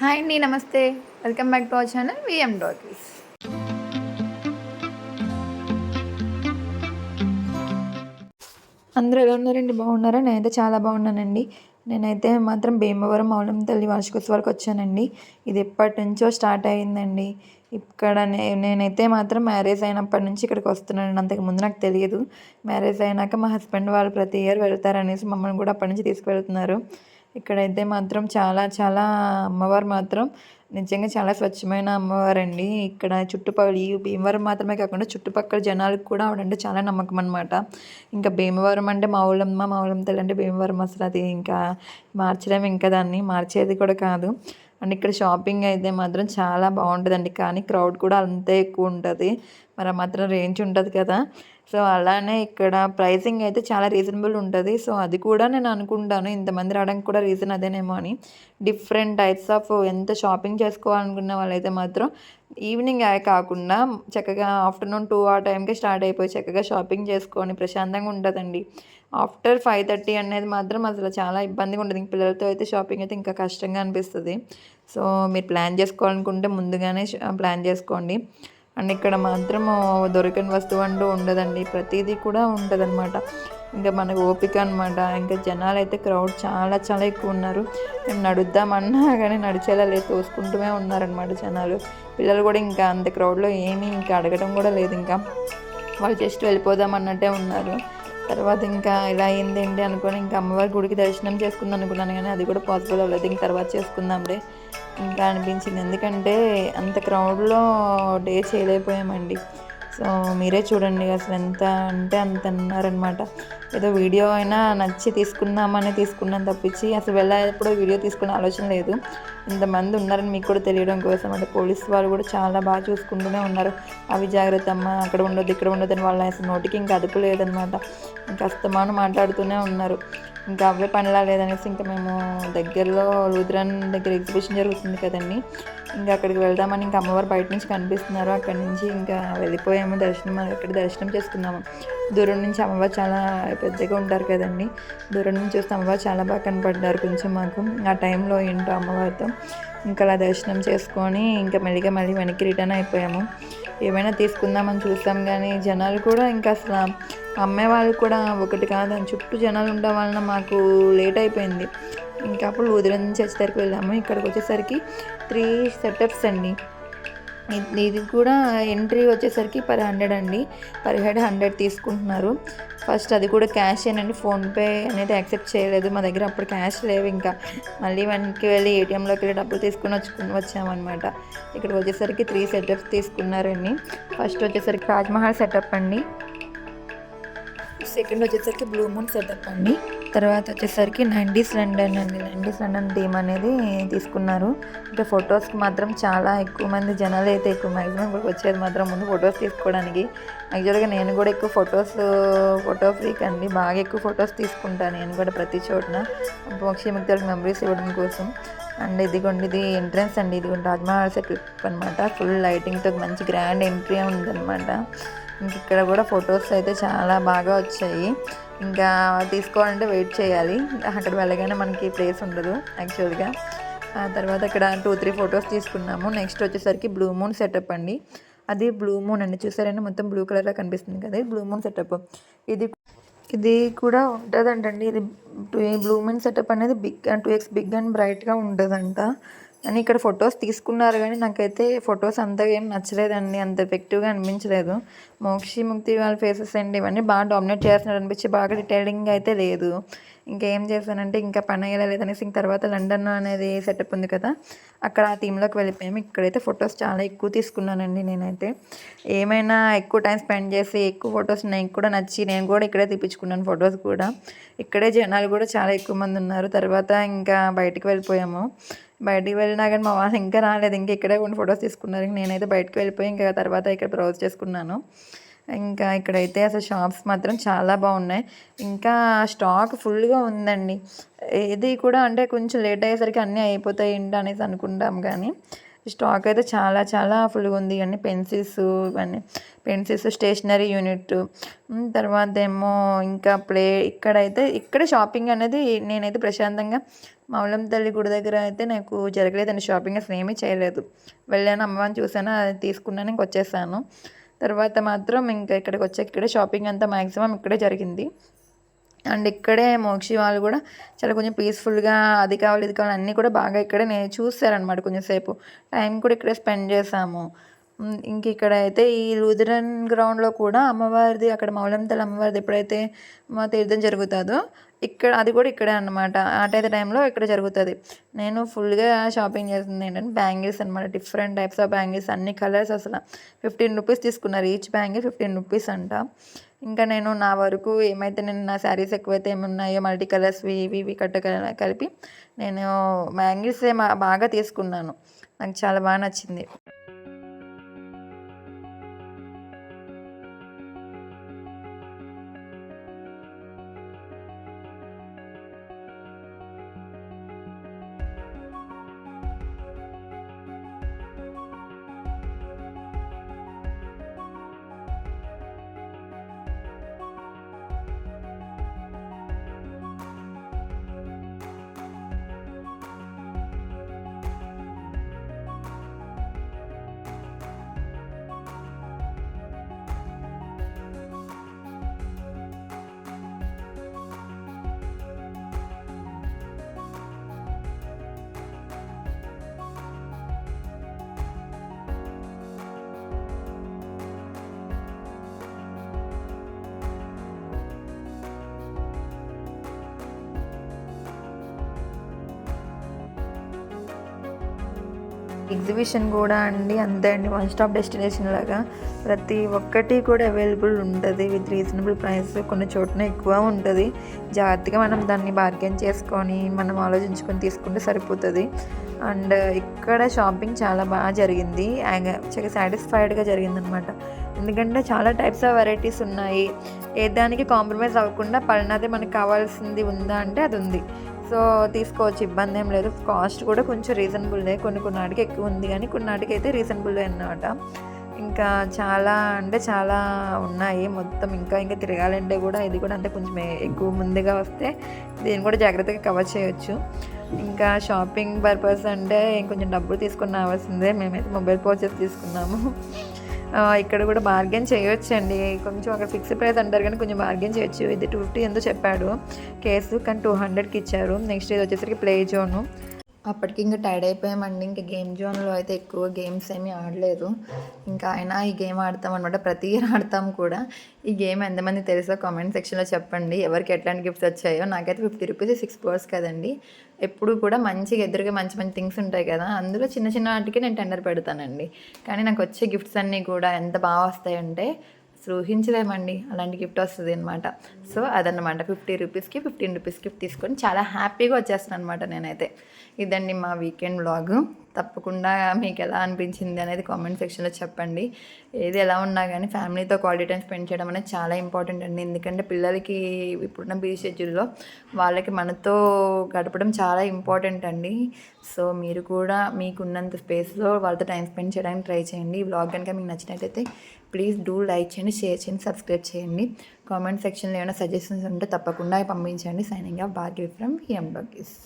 Hi అండి నమస్తే. Welcome back to our channel VM talkies అందరూ ఎలా ఉన్నారండి? బాగున్నారా? నేనైతే చాలా బాగున్నానండి. నేనైతే మాత్రం భీమవరం మౌలం తల్లి వార్షికోత్సవాలకు వచ్చానండి. ఇది ఎప్పటి నుంచో స్టార్ట్ అయిందండి ఇక్కడ నే నేనైతే మాత్రం మ్యారేజ్ అయినప్పటి నుంచి ఇక్కడికి వస్తున్నానండి. అంతకుముందు నాకు తెలియదు. మ్యారేజ్ అయినాక మా హస్బెండ్ వాళ్ళు ప్రతి ఇయర్ వెళ్తారనేసి మమ్మల్ని కూడా అప్పటి నుంచి తీసుకువెళ్తున్నారు. ఇక్కడైతే మాత్రం చాలా చాలా అమ్మవారు మాత్రం నిజంగా చాలా స్వచ్ఛమైన అమ్మవారండి. ఇక్కడ చుట్టుపక్కల ఈ భీమవరం మాత్రమే కాకుండా చుట్టుపక్కల జనాలకు కూడా ఆవిడంటే చాలా నమ్మకం అనమాట ఇంకా భీమవరం అంటే మా ఊళ్ళమ్మ మా ఊళ్ళమ్మ తల్లి అంటే భీమవరం అసలు అది ఇంకా మార్చలేము ఇంకా దాన్ని మార్చేది కూడా కాదు. అండ్ ఇక్కడ షాపింగ్ అయితే మాత్రం చాలా బాగుంటుందండి. కానీ క్రౌడ్ కూడా అంతే ఎక్కువ ఉంటుంది. మరి మాత్రం రేంజ్ ఉంటుంది కదా. సో అలానే ఇక్కడ ప్రైసింగ్ అయితే చాలా రీజనబుల్ ఉంటుంది. సో అది కూడా నేను అనుకుంటాను. ఇంతమంది రావడానికి కూడా రీజన్ అదేనేమో అని. డిఫరెంట్ టైప్స్ ఆఫ్ ఎంత షాపింగ్ చేసుకోవాలనుకున్న వాళ్ళైతే మాత్రం ఈవినింగ్ అయ్యే కాకుండా చక్కగా ఆఫ్టర్నూన్ టూ ఆ టైంకి స్టార్ట్ అయిపోయి చక్కగా షాపింగ్ చేసుకొని ప్రశాంతంగా ఉంటుందండి. ఆఫ్టర్ ఫైవ్ థర్టీ అనేది మాత్రం అసలు చాలా ఇబ్బందిగా ఉంటుంది. ఇంక పిల్లలతో అయితే షాపింగ్ అయితే ఇంకా కష్టంగా అనిపిస్తుంది. సో మీరు ప్లాన్ చేసుకోవాలనుకుంటే ముందుగానే ప్లాన్ చేసుకోండి. అండ్ ఇక్కడ మాత్రం దొరకని వస్తువు అంటూ ఉండదండి. ప్రతిదీ కూడా ఉంటుందన్నమాట. ఇంకా మనకు ఓపిక అనమాట ఇంకా జనాలు అయితే క్రౌడ్ చాలా చాలా ఎక్కువ ఉన్నారు. మేము నడుద్దామన్నా కానీ నడిచేలా లేదు. తోసుకుంటూనే ఉన్నారనమాట జనాలు. పిల్లలు కూడా ఇంకా అంత క్రౌడ్లో ఏమీ ఇంకా అడగడం కూడా లేదు. ఇంకా వాళ్ళు జస్ట్ వెళ్ళిపోదాం అన్నట్టే ఉన్నారు. తర్వాత ఇంకా ఇలా అయింది ఏంటి అనుకొని ఇంకా అమ్మవారి గుడికి దర్శనం చేసుకుందాం అనుకున్నాను కానీ అది కూడా పాసిబుల్ అవ్వలేదు. ఇంక తర్వాత చేసుకుందాంలే. ఇంకా అనిపించింది. ఎందుకంటే అంత క్రౌడ్లో డే చేయలేకపోయామండి. సో మీరే చూడండి అసలు ఎంత అంటే అంత అన్నారనమాట ఏదో వీడియో అయినా నచ్చి తీసుకుందామని తీసుకున్నాను తప్పించి అసలు వెళ్ళేటప్పుడు వీడియో తీసుకునే ఆలోచన లేదు. ఇంతమంది ఉన్నారని మీకు కూడా తెలియడం కోసం అంటే పోలీస్ వాళ్ళు కూడా చాలా బాగా చూసుకుంటూనే ఉన్నారు. అవి జాగ్రత్త అమ్మ అక్కడ ఉండొద్దు ఇక్కడ ఉండొద్దు అని వాళ్ళ అసలు నోటికి ఇంకా అదుపు లేదనమాట ఇంకా అస్తమానం మాట్లాడుతూనే ఉన్నారు. ఇంకా అవే పనిలా లేదనేసి ఇంకా మేము దగ్గరలో లూథరన్ దగ్గర ఎగ్జిబిషన్ జరుగుతుంది కదండి. ఇంకా అక్కడికి వెళ్దామని ఇంకా అమ్మవారు బయట నుంచి కనిపిస్తున్నారు. అక్కడి నుంచి ఇంకా వెళ్ళిపోయాము దర్శనం అక్కడ దర్శనం చేసుకున్నాము. దూరం నుంచి అమ్మవారు చాలా పెద్దగా ఉంటారు కదండి. దూరం నుంచి చూస్తే అమ్మవారు చాలా బాగా కనపడ్డారు కొంచెం మాకు. ఆ టైంలో ఏంటో అమ్మవారితో. ఇంకా అలా దర్శనం చేసుకొని ఇంకా మెల్లిగా మళ్ళీ వెనక్కి రిటర్న్ అయిపోయాము. ఏమైనా తీసుకుందామని చూసాం కానీ జనాలు కూడా ఇంకా అసలు అమ్మే వాళ్ళు కూడా ఒకటి కాదు దాని చుట్టూ జనాలు ఉండడం వలన మాకు లేట్ అయిపోయింది. ఇంకా అప్పుడు ఉదయం నుంచి వచ్చేసరికి వెళ్ళాము. ఇక్కడికి వచ్చేసరికి త్రీ సెటప్స్ అండి. ఇది- కూడా ఎంట్రీ వచ్చేసరికి పర్ హండ్రెడ్ అండి. పర్ హెడ్ హండ్రెడ్ తీసుకుంటున్నారు. ఫస్ట్ అది కూడా క్యాష్ ఏనండి. ఫోన్పే అనేది యాక్సెప్ట్ చేయలేదు. మా దగ్గర అప్పుడు క్యాష్ లేవు ఇంకా. మళ్ళీ వెనక్కి వెళ్ళి ఏటీఎంలోకి వెళ్ళి డబ్బులు తీసుకుని వచ్చుకుని వచ్చామన్నమాట. ఇక్కడికి వచ్చేసరికి త్రీ సెటప్స్ తీసుకున్నారండి. ఫస్ట్ వచ్చేసరికి తాజ్మహల్ సెటప్ అండి. సెకండ్ వచ్చేసరికి బ్లూ మూన్ సెటప్ అండి. తర్వాత వచ్చేసరికి నైంటీస్ లండన్ అండి. నైంటీస్ లండన్ థీమ్ అనేది తీసుకున్నారు. అంటే ఫొటోస్కి మాత్రం చాలా ఎక్కువ మంది జనాలు అయితే ఎక్కువ మ్యాక్సిమం ఇక్కడికి వచ్చేది మాత్రం ముందు ఫొటోస్ తీసుకోవడానికి. యాక్చువల్గా నేను కూడా ఎక్కువ ఫొటోస్ ఫోటో ఫ్రీక్ అండి. బాగా ఎక్కువ ఫొటోస్ తీసుకుంటాను నేను కూడా ప్రతి చోటన. పక్షి మిగతా మెమరీస్ ఇవ్వడం కోసం. అండ్ ఇదిగోండి ఇది ఎంట్రన్స్ అండి. ఇదిగోండి తాజ్మహల్ సెటప్ అనమాట ఫుల్ లైటింగ్తో మంచి గ్రాండ్ ఎంట్రీ ఉందన్నమాట. ఇంక ఇక్కడ కూడా ఫొటోస్ అయితే చాలా బాగా వచ్చాయి. ఇంకా తీసుకోవాలంటే వెయిట్ చేయాలి. అక్కడ వెళ్ళగానే మనకి ప్లేస్ ఉండదు యాక్చువల్గా ఆ తర్వాత ఇక్కడ టూ త్రీ ఫొటోస్ తీసుకున్నాము. నెక్స్ట్ వచ్చేసరికి బ్లూ మూన్ సెటప్ అండి. అది బ్లూ మూన్ అండి. చూసారంటే మొత్తం బ్లూ కలర్లో కనిపిస్తుంది కదా బ్లూ మూన్ సెటప్ ఇది ఇది కూడా ఉంటుందంటండి. ఇది బ్లూ సెటప్ అనేది big to X big and బ్రైట్గా ఉంటుందంట అని ఇక్కడ ఫొటోస్ తీసుకున్నారు కానీ నాకైతే ఫొటోస్ అంతగా ఏం నచ్చలేదండి. అంత ఎఫెక్టివ్గా అనిపించలేదు. మోక్షి ముక్తి వాళ్ళ ఫేసెస్ అండి. ఇవన్నీ బాగా డామినేట్ చేస్తున్నారు. అనిపించి బాగా డీటెయిలింగ్ అయితే లేదు. ఇంకేం చేశానంటే ఇంకా పని అయ్యేలా అనేసి ఇంక తర్వాత లండన్ అనేది సెటప్ ఉంది కదా అక్కడ ఆ థీమ్లోకి వెళ్ళిపోయాము ఇక్కడైతే ఫొటోస్ చాలా ఎక్కువ తీసుకున్నానండి నేనైతే. ఏమైనా ఎక్కువ టైం స్పెండ్ చేసి ఎక్కువ ఫొటోస్ నాకు కూడా నచ్చి నేను కూడా ఇక్కడే తీపించుకున్నాను ఫొటోస్ కూడా. ఇక్కడే జనాలు కూడా చాలా ఎక్కువ మంది ఉన్నారు. తర్వాత ఇంకా బయటకు వెళ్ళిపోయాము. బయటికి వెళ్ళినా కానీ మా వాళ్ళు ఇంకా రాలేదు. ఇంకా ఇక్కడే కొన్ని ఫొటోస్ తీసుకున్నారు. నేనైతే బయటకు వెళ్ళిపోయి ఇంకా తర్వాత ఇక్కడ బ్రౌజ్ చేసుకున్నాను. ఇంకా ఇక్కడైతే అసలు షాప్స్ మాత్రం చాలా బాగున్నాయి. ఇంకా స్టాక్ ఫుల్గా ఉందండి. ఇది కూడా అంటే కొంచెం లేట్ అయ్యేసరికి అన్నీ అయిపోతాయి ఏంటి అనేసి అనుకుంటాం కానీ స్టాక్ అయితే చాలా చాలా ఫుల్గా ఉంది. ఇవన్నీ పెన్సిల్స్ ఇవన్నీ పెన్సిల్స్ స్టేషనరీ యూనిట్. తర్వాత ఏమో ఇంకా ప్లే ఇక్కడైతే ఇక్కడ షాపింగ్ అనేది నేనైతే ప్రశాంతంగా మౌలం తల్లి గుడి దగ్గర అయితే నాకు జరగలేదండి షాపింగ్ అసలు ఏమీ చేయలేదు. వెళ్ళాను అమ్మవారిని చూసాను అది తీసుకున్నాను ఇంక వచ్చేసాను. తర్వాత మాత్రం ఇంకా ఇక్కడికి వచ్చాక ఇక్కడే షాపింగ్ అంతా మ్యాక్సిమం ఇక్కడే జరిగింది. అండ్ ఇక్కడే మోక్షి వాళ్ళు కూడా చాలా కొంచెం పీస్ఫుల్గా అది కావాలి ఇది కావాలి అన్నీ కూడా బాగా ఇక్కడే నేను చూసారనమాట కొంచెంసేపు టైం కూడా ఇక్కడే స్పెండ్ చేసాము ఇంక ఇక్కడ అయితే ఈ లూథరన్ గ్రౌండ్లో కూడా అమ్మవారిది అక్కడ మౌలంతల అమ్మవారిది ఎప్పుడైతే మా తీర్థం జరుగుతుందో ఇక్కడ అది కూడా ఇక్కడే అనమాట ఆటైతే టైంలో ఇక్కడ జరుగుతుంది. నేను ఫుల్గా షాపింగ్ చేస్తుంది ఏంటంటే బ్యాంగిల్స్ అనమాట డిఫరెంట్ టైప్స్ ఆఫ్ బ్యాంగిల్స్ అన్ని కలర్స్ అసలు. ఫిఫ్టీన్ రూపీస్ తీసుకున్నారు ఈచ్ బ్యాంగిల్ ఫిఫ్టీన్ రూపీస్ అంట. ఇంకా నేను నా వరకు ఏమైతే నేను నా శారీస్ ఎక్కువైతే ఏమున్నాయో మల్టీ కలర్స్వి ఇవి ఇవి కట్ట కలిపి నేను బ్యాంగిల్స్ బాగా తీసుకున్నాను. నాకు చాలా బాగా నచ్చింది. ఎగ్జిబిషన్ కూడా అండి. అంతే అండి. వన్ స్టాప్ డెస్టినేషన్ లాగా. ప్రతి ఒక్కటి కూడా అవైలబుల్ ఉంటుంది విత్ రీజనబుల్ ప్రైస్. కొన్ని చోట్ల ఎక్కువ ఉంటుంది. జాగ్రత్తగా మనం దాన్ని బార్గెన్ చేసుకొని మనం ఆలోచించుకొని తీసుకుంటే సరిపోతుంది. అండ్ ఇక్కడ షాపింగ్ చాలా బాగా జరిగింది. చాలా సాటిస్ఫైడ్గా జరిగింది అనమాట ఎందుకంటే చాలా టైప్స్ ఆఫ్ వెరైటీస్ ఉన్నాయి. ఏ దానికి కాంప్రమైజ్ అవ్వకుండా పలానాదే మనకు కావాల్సింది ఉందా అంటే అది ఉంది. సో తీసుకోవచ్చు ఇబ్బంది ఏం లేదు. కాస్ట్ కూడా కొంచెం రీజనబుల్దే. కొన్ని కొన్నాటికి ఎక్కువ ఉంది కానీ కొన్నాటికి అయితే రీజనబుల్ అన్నమాట. ఇంకా చాలా అంటే చాలా ఉన్నాయి మొత్తం. ఇంకా ఇంకా తిరగాలంటే కూడా ఇది కూడా అంటే కొంచెం ఎక్కువ ముందుగా వస్తే దీన్ని కూడా జాగ్రత్తగా కవర్ చేయొచ్చు. ఇంకా షాపింగ్ పర్పస్ అంటే ఇంకొంచెం డబ్బులు తీసుకున్న అవసరం మేమైతే మొబైల్ పర్చేస్ తీసుకున్నాము. ఇక్కడ కూడా బార్గెన్ చేయొచ్చండి. కొంచెం అక్కడ ఫిక్స్ ప్రైస్ అంటారు కానీ కొంచెం బార్గెన్ చేయొచ్చు. ఇది టూ ఫిఫ్టీ ఎంతో చెప్పాడు. కేసు కానీ టూ హండ్రెడ్కి ఇచ్చారు. నెక్స్ట్ ఇది వచ్చేసరికి ప్లే జోను అప్పటికి ఇంకా టైర్డ్ అయిపోయామండి. ఇంకా గేమ్ జోన్లో అయితే ఎక్కువ గేమ్స్ ఏమీ ఆడలేదు. ఇంకా అయినా ఈ గేమ్ ఆడతాం అనమాట ప్రతి ఇయర్ ఆడతాం కూడా. ఈ గేమ్ ఎంతమంది తెలుసో కామెంట్ సెక్షన్లో చెప్పండి. ఎవరికి ఎట్లాంటి గిఫ్ట్స్ వచ్చాయో. నాకైతే ఫిఫ్టీ రూపీస్ సిక్స్ పవర్స్ కదండి. ఎప్పుడు కూడా మంచిగా ఎదురుగా మంచి మంచి థింగ్స్ ఉంటాయి కదా. అందులో చిన్న చిన్న వాటికి నేను టెండర్ పెడతానండి. కానీ నాకు వచ్చే గిఫ్ట్స్ అన్నీ కూడా ఎంత బాగా వస్తాయంటే అసలు ఊహించలేమండి అలాంటి గిఫ్ట్ వస్తుంది అనమాట సో అదన్నమాట. ఫిఫ్టీ రూపీస్కి ఫిఫ్టీన్ రూపీస్ గిఫ్ట్ తీసుకొని చాలా హ్యాపీగా వచ్చేస్తాను అనమాట నేనైతే. ఇదండి మా వీకెండ్ బ్లాగు తప్పకుండా మీకు ఎలా అనిపించింది అనేది కామెంట్ సెక్షన్లో చెప్పండి. ఏది ఎలా ఉన్నా కానీ ఫ్యామిలీతో క్వాలిటీ టైం స్పెండ్ చేయడం అనేది చాలా ఇంపార్టెంట్ అండి. ఎందుకంటే పిల్లలకి ఇప్పుడున్న బిజీ షెడ్యూల్లో వాళ్ళకి మనతో గడపడం చాలా ఇంపార్టెంట్ అండి. సో మీరు కూడా మీకున్నంత స్పేస్లో వాళ్ళతో టైం స్పెండ్ చేయడానికి ట్రై చేయండి. ఈ బ్లాగ్ కనుక మీకు నచ్చినట్లయితే ప్లీజ్ డూ లైక్ చేయండి షేర్ చేయండి సబ్స్క్రైబ్ చేయండి. కామెంట్ సెక్షన్లో ఏమైనా సజెషన్స్ ఉంటే తప్పకుండా పంపించండి. Signing off Bhagya from VM talkies